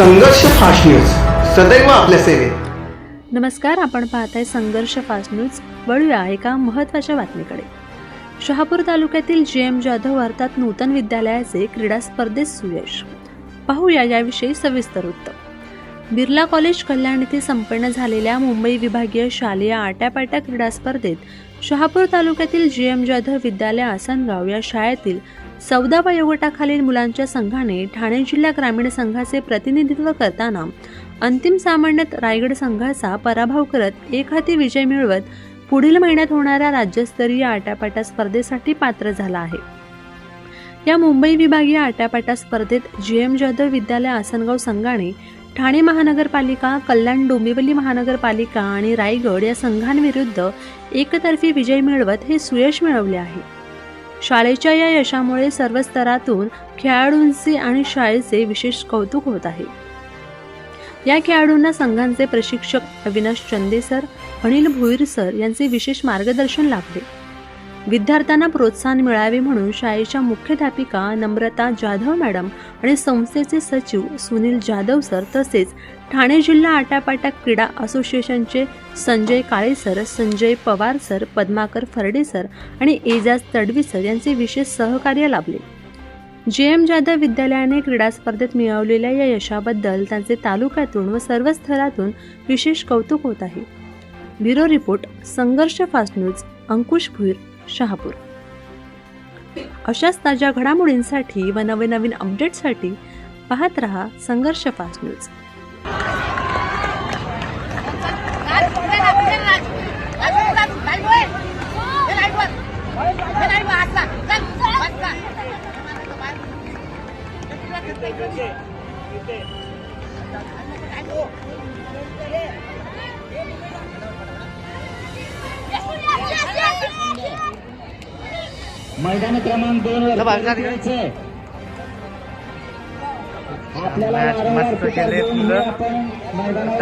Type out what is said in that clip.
संघर्ष fast news. सदैव आपल्या सेवेत. नमस्कार आपण पाहताय संघर्ष फास्ट न्यूज. वळूया एका महत्त्वाच्या बातमीकडे. शहापूर तालुक्यातील जे एम जाधव अर्थात नूतन विद्यालयाचे क्रीडा स्पर्धेत सुयश. पाहूया याविषयी सविस्तर वृत्त बिर्ला कॉलेज कल्याण येथे संपन्न झालेल्या मुंबई विभागीय शालेय आट्यापाट्या क्रीडा स्पर्धेत शहापूर तालुक्यातील जी एम जाधव विद्यालय आसनगाव या शाळेतील चौदा वयोगटाखालील मुलांच्या संघाने ठाणे जिल्हा ग्रामीण संघाचे प्रतिनिधित्व करताना अंतिम सामन्यात रायगड संघाचा पराभव करत एक हाती विजय मिळवत पुढील महिन्यात होणाऱ्या राज्यस्तरीय आट्यापाट्या स्पर्धेसाठी पात्र झाला आहे. या मुंबई विभागीय आट्यापाट्या स्पर्धेत जी एम जाधव विद्यालय आसनगाव संघाने ठाणे महानगरपालिका कल्याण डोंबिवली महानगरपालिका आणि रायगड या संघांविरुद्ध एकतर्फी विजय मिळवत हे सुयश मिळवले आहे. शाळेच्या या यशामुळे सर्व स्तरातून खेळाडूंचे आणि शाळेचे विशेष कौतुक होत आहे. या खेळाडूंना संघांचे प्रशिक्षक अविनाश चंदे सर अनिल भुईर सर यांचे विशेष मार्गदर्शन लाभले. विद्यार्थ्यांना प्रोत्साहन मिळावे म्हणून शाळेच्या मुख्याध्यापिका नम्रता जाधव मॅडम आणि संस्थेचे सचिव सुनील जाधव सर तसेच ठाणे जिल्हा आटापाटा क्रीडा असोसिएशनचे Sanjay Kale sir Sanjay Pawar sir Padmakar Farde sir आणि एजाज तडवी सर यांचे विशेष सहकार्य लाभले. जे एम जाधव विद्यालयाने क्रीडा स्पर्धेत मिळवलेल्या या यशाबद्दल त्यांचे तालुक्यातून व सर्व स्तरातून विशेष कौतुक होत आहे. Bureau report Sangharsh fast news Ankush Bhuir. Shahapur अशाच ताज्या घडामोडींसाठी व नवीन नवीन अपडेटसाठी पाहत रहा संघर्ष फास्ट न्यूज मैदान क्रमांक दोन वर. आपल्याला वारंवार मैदानावर